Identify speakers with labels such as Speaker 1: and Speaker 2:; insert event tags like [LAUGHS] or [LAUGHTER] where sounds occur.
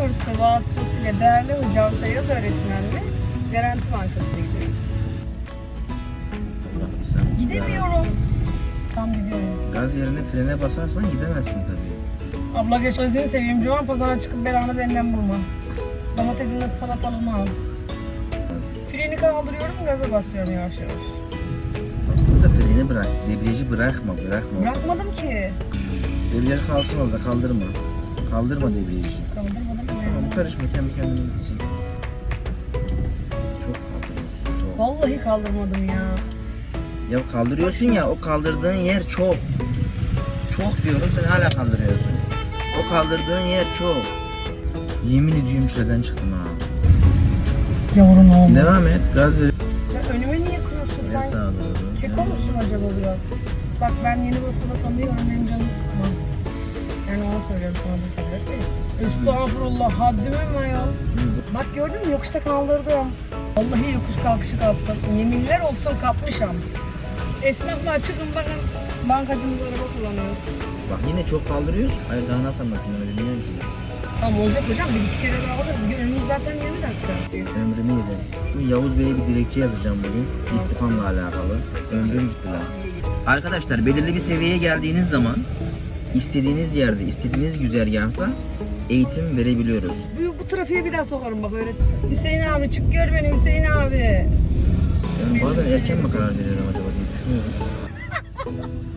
Speaker 1: kursu vasıtasıyla değerli hocam da yaz öğretmenli Garanti Bankası'na gidiyoruz. Gidemiyorum. Tam gidiyorum.
Speaker 2: Gaz yerine frene basarsan gidemezsin tabii.
Speaker 1: Abla geç gözünü seveyim. Cuman pazara çıkıp belanı benden bulma. Domatesin de salatalığını al. Freni kaldırıyorum gaza basıyorum yavaş yavaş.
Speaker 2: Burada freni bırak. Debriyajı bırakma, bırakma.
Speaker 1: Bırakmadım ki.
Speaker 2: Debriyaj kalsın orada kaldırma. Kaldırma debriyajı.
Speaker 1: Kaldırmadım
Speaker 2: Tamam karışma kendi kendine gidecek. Çok kaldırıyorsun çok.
Speaker 1: Vallahi kaldırmadım ya.
Speaker 2: Ya kaldırıyorsun ya o kaldırdığın yer çok. Çok diyorum sen hala kaldırıyorsun. O kaldırdığın yer çok. Yemin ediyorum şeyden çıktım ha.
Speaker 1: Yavrum oğlum.
Speaker 2: Devam et gaz ver.
Speaker 1: Ya önüme niye kırıyorsun
Speaker 2: En
Speaker 1: sen?
Speaker 2: sağa doğru.
Speaker 1: Keko musun acaba biraz? Bak ben yeni basında tanıyorum söylüyorum sana sefer de. Estağfurullah haddime mi ya? Bak gördün mü yokuşta kaldırdım. Vallahi yokuş kalkışı kaptım. Yeminler olsun kapmışam. Esnaflar çıkın bakın bankacımız araba kullanıyor.
Speaker 2: Bak yine çok kaldırıyoruz. Hayır daha nasıl anlatayım ben bilmiyorum ki.
Speaker 1: Tamam olacak hocam bir iki kere daha olacak. Bir önümüz zaten 20 dakika.
Speaker 2: Ömrümü yedim. Bu Yavuz Bey'e bir dilekçe yazacağım bugün. İstifamla alakalı. Ömrüm gitti lan. Arkadaşlar belirli bir seviyeye geldiğiniz zaman istediğiniz yerde, istediğiniz güzergahta eğitim verebiliyoruz.
Speaker 1: Bu, bu trafiğe bir daha sokarım bak öğret. Hüseyin abi çık gör beni Hüseyin abi.
Speaker 2: Ben bazen erken mi karar veriyorum acaba diye düşünüyorum. [LAUGHS]